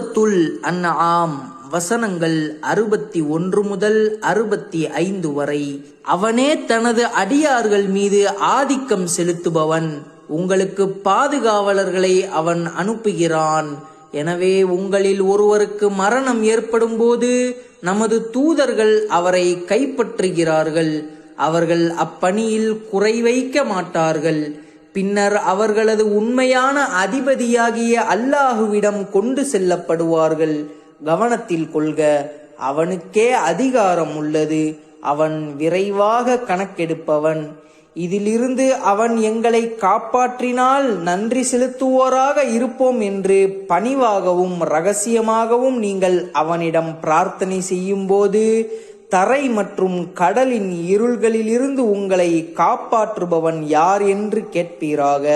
சூரத்துல் அன்ஆம் வசனங்கள் அறுபத்தி ஒன்று முதல் அறுபத்தி ஐந்து வரை. அவனே தனது அடியார்கள் மீது ஆதிக்கம் செலுத்துபவன். உங்களுக்கு பாதுகாவலர்களை அவன் அனுப்புகிறான். எனவே உங்களில் ஒருவருக்கு மரணம் ஏற்படும் போது நமது தூதர்கள் அவரை கைப்பற்றுகிறார்கள். அவர்கள் அப்பணியில் குறை வைக்க மாட்டார்கள். பின்னர் அவர்களது உண்மையான அதிபதியாகிய அல்லாஹுவிடம் கொண்டு செல்லப்படுவார்கள். கவனத்தில் கொள்க அவனுக்கே அதிகாரம் உள்ளது. அவன் விரைவாக கணக்கெடுப்பவன். இதிலிருந்து அவன் எங்களை காப்பாற்றினால் நன்றி செலுத்துவோராக இருப்போம் என்று பணிவாகவும் ரகசியமாகவும் நீங்கள் அவனிடம் பிரார்த்தனை செய்யும்போது தரை மற்றும் கடலின் இருள்களிலிருந்து உங்களை காப்பாற்றுபவன் யார் என்று கேட்பீராக.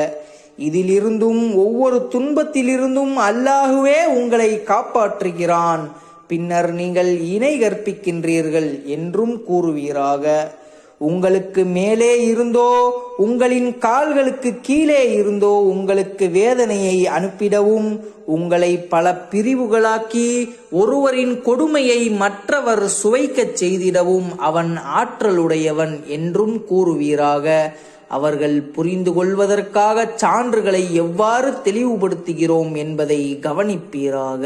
இதிலிருந்தும் ஒவ்வொரு துன்பத்திலிருந்தும் அல்லாஹுவே உங்களை காப்பாற்றுகிறான். பின்னர் நீங்கள் இணை கற்பிக்கின்றீர்கள் என்றும் கூறுவீராக. உங்களுக்கு மேலே இருந்தோ உங்களின் கால்களுக்கு கீழே இருந்தோ உங்களுக்கு வேதனையை அனுப்பிடவும் உங்களை பல பிரிவுகளாக்கி ஒருவரின் கொடுமையை மற்றவர் சுவைக்கச் செய்திடவும் அவன் ஆற்றலுடையவன் என்றும் கூறுவீராக. அவர்கள் புரிந்து கொள்வதற்காக சான்றுகளை எவ்வாறு தெளிவுபடுத்துகிறோம் என்பதை கவனிப்பீராக.